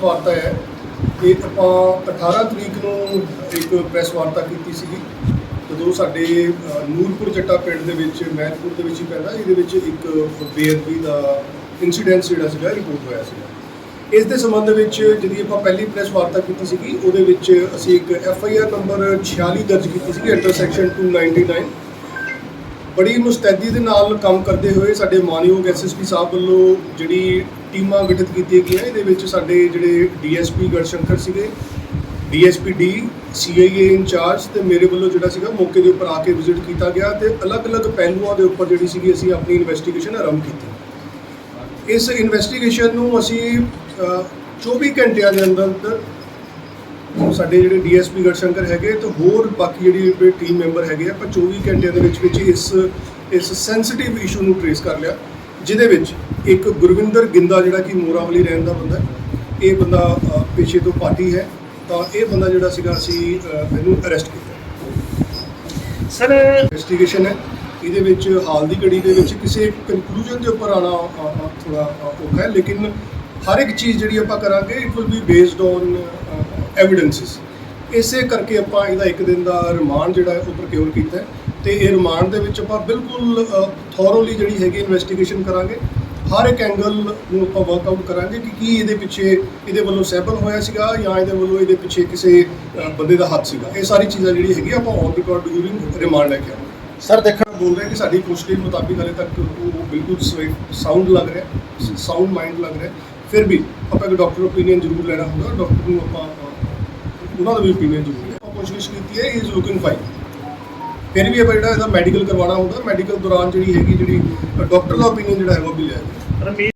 ਵਾਰਤਾ ਹੈ? ਇਹ ਆਪਾਂ 18 ਤਰੀਕ ਨੂੰ ਇੱਕ ਪ੍ਰੈਸ ਵਾਰਤਾ ਕੀਤੀ ਸੀਗੀ। ਜਦੋਂ ਸਾਡੇ ਨੂਰਪੁਰ ਜੱਟਾ ਪਿੰਡ ਦੇ ਵਿੱਚ, ਮਹਿਤਪੁਰ ਦੇ ਵਿੱਚ ਹੀ ਪੈਂਦਾ, ਇਹਦੇ ਵਿੱਚ ਇੱਕ ਬੇਅਦਬੀ ਦਾ ਇਨਸੀਡੈਂਟ ਜਿਹੜਾ ਸੀਗਾ ਰਿਪੋਰਟ ਹੋਇਆ ਸੀਗਾ। ਇਸ ਦੇ ਸੰਬੰਧ ਵਿੱਚ ਜਿਹੜੀ ਆਪਾਂ ਪਹਿਲੀ ਪ੍ਰੈਸ ਵਾਰਤਾ ਕੀਤੀ ਸੀਗੀ, ਉਹਦੇ ਵਿੱਚ ਅਸੀਂ ਇੱਕ ਐਫ ਆਈ ਆਰ ਨੰਬਰ 46 ਦਰਜ ਕੀਤੀ ਸੀਗੀ ਅੰਡਰ ਸੈਕਸ਼ਨ 299 ਬੜੀ ਮੁਸਤੈਦੀ ਦੇ ਨਾਲ ਕੰਮ ਕਰਦੇ ਹੋਏ ਸਾਡੇ ਮਾਨਯੋਗ ਐਸਐਸਪੀ ਸਾਹਿਬ ਵੱਲੋਂ ਜਿਹੜੀ ਟੀਮਾਂ ਗਠਿਤ ਕੀਤੀਆਂ ਗਈਆਂ ਇਹਦੇ ਵਿੱਚ ਸਾਡੇ ਜਿਹੜੇ ਡੀਐਸਪੀ ਗੜਸ਼ੰਕਰ ਸੀਗੇ ਡੀਐਸਪੀ ਡੀ ਸੀਆਈਏ ਇੰਚਾਰਜ ਤੇ ਮੇਰੇ ਵੱਲੋਂ ਜਿਹੜਾ ਸੀਗਾ ਮੌਕੇ ਦੇ ਉੱਪਰ ਆ ਕੇ ਵਿਜ਼ਿਟ ਕੀਤਾ ਗਿਆ ਤੇ ਅਲੱਗ-ਅਲੱਗ ਪਹਿਲੂਆਂ ਦੇ ਉੱਪਰ ਜਿਹੜੀ ਸੀਗੀ ਅਸੀਂ ਆਪਣੀ ਇਨਵੈਸਟੀਗੇਸ਼ਨ ਆਰੰਭ ਕੀਤੀ। ਇਸ ਇਨਵੈਸਟੀਗੇਸ਼ਨ ਨੂੰ ਅਸੀਂ ਅ, 24 ਘੰਟਿਆਂ ਦੇ ਅੰਦਰ ਅੰਦਰ ਸਾਡੇ ਜਿਹੜੇ ਡੀਐਸਪੀ ਗੜਸ਼ੰਕਰ ਹੈਗੇ ਤੇ ਹੋਰ ਬਾਕੀ ਜਿਹੜੀ ਟੀਮ ਮੈਂਬਰ ਹੈਗੇ ਆ ਆਪਾਂ 24 ਘੰਟਿਆਂ ਦੇ ਵਿੱਚ ਵਿੱਚ ਇਸ ਇਸ ਸੈਂਸਿਟਿਵ ਇਸ਼ੂ ਨੂੰ ਟ੍ਰੇਸ ਕਰ ਲਿਆ ਜਿਹਦੇ ਵਿੱਚ ਇੱਕ ਗੁਰਵਿੰਦਰ ਗਿੰਦਾ ਜਿਹੜਾ ਕਿ ਮੋਰਾਵਲੀ ਰਹਿਣ ਦਾ ਬੰਦਾ। ਇਹ ਬੰਦਾ ਪੇਸ਼ੇ ਤੋਂ ਪਾਰਟੀ ਹੈ ਤਾਂ ਇਹ ਬੰਦਾ ਜਿਹੜਾ ਸੀਗਾ ਅਸੀਂ ਇਹਨੂੰ ਅਰੈਸਟ ਕੀਤਾ ਸਰ ਇਨਵੈਸਟੀਗੇਸ਼ਨ ਹੈ ਇਹਦੇ ਵਿੱਚ ਹਾਲ ਦੀ ਘੜੀ ਦੇ ਵਿੱਚ ਕਿਸੇ ਕਨਕਲੂਜਨ ਦੇ ਉੱਪਰ ਆਣਾ ਥੋੜਾ ਔਖਾ ਹੈ ਲੇਕਿਨ ਹਰ ਇੱਕ ਚੀਜ਼ ਜਿਹੜੀ ਆਪਾਂ ਕਰਾਂਗੇ it will be based on evidences ਇਸੇ ਕਰਕੇ ਆਪਾਂ ਇਹਦਾ ਇੱਕ ਦਿਨ ਦਾ ਰਿਮਾਂਡ ਜਿਹੜਾ ਹੈ ਉਹ ਪ੍ਰਕਿਉਰ ਕੀਤਾ ਹੈ। ਤੇ ਇਹ ਰਿਮਾਂਡ ਦੇ ਵਿੱਚ ਆਪਾਂ ਬਿਲਕੁਲ ਥੋਰੋਲੀ ਜਿਹੜੀ ਹੈਗੀ ਇਨਵੈਸਟੀਗੇਸ਼ਨ ਕਰਾਂਗੇ। ਹਰ ਇੱਕ ਐਂਗਲ ਨੂੰ ਆਪਾਂ ਵਰਕਆਊਟ ਕਰਾਂਗੇ ਕਿ ਕੀ ਇਹਦੇ ਪਿੱਛੇ ਇਹਦੇ ਵੱਲੋਂ ਸੈਬਲ ਹੋਇਆ ਸੀਗਾ ਜਾਂ ਇਹਦੇ ਵੱਲੋਂ ਇਹਦੇ ਪਿੱਛੇ ਕਿਸੇ ਬੰਦੇ ਦਾ ਹੱਥ ਸੀਗਾ। ਇਹ ਸਾਰੀ ਚੀਜ਼ਾਂ ਜਿਹੜੀ ਹੈਗੀ ਆਪਾਂ ਔਨ ਰਿਕਾਰਡ ਡਿਊਰਿੰਗ ਰਿਮਾਂਡ ਲੈ ਕੇ ਆਵਾਂਗੇ। ਸਰ ਦੇਖਣ ਬੋਲ ਰਹੇ ਕਿ ਸਾਡੀ ਪੁਸ਼ਟੀ ਮੁਤਾਬਿਕ ਹਲੇ ਤੱਕ ਉਹ ਬਿਲਕੁਲ ਸਾਊਂਡ ਲੱਗ ਰਿਹਾ ਸਾਊਂਡ ਮਾਈਂਡ ਲੱਗ ਰਿਹਾ ਫਿਰ ਵੀ ਆਪਾਂ ਇੱਕ ਡਾਕਟਰ ਓਪੀਨੀਅਨ ਜ਼ਰੂਰ ਲੈਣਾ ਹੁੰਦਾ ਡਾਕਟਰ ਨੂੰ ਆਪਾਂ ਉਹਨਾਂ ਦਾ ਵੀ ਓਪੀਨੀਅਨ ਜ਼ਰੂਰ ਆਪਾਂ ਕੋਸ਼ਿਸ਼ ਕੀਤੀ ਹੈ ਇਜ਼ ਲੁਕਿੰਗ ਫਾਈਨ ਫਿਰ ਵੀ ਆਪਾਂ ਜਿਹੜਾ ਇਹਦਾ ਮੈਡੀਕਲ ਕਰਵਾਉਣਾ ਹੁੰਦਾ ਮੈਡੀਕਲ ਦੌਰਾਨ ਜਿਹੜੀ ਹੈਗੀ, ਜਿਹੜੀ ਡਾਕਟਰ ਦਾ ਓਪੀਨੀਅਨ ਜਿਹੜਾ ਹੈਗਾ, ਉਹ ਵੀ ਲਿਆ ਜਾਵੇ।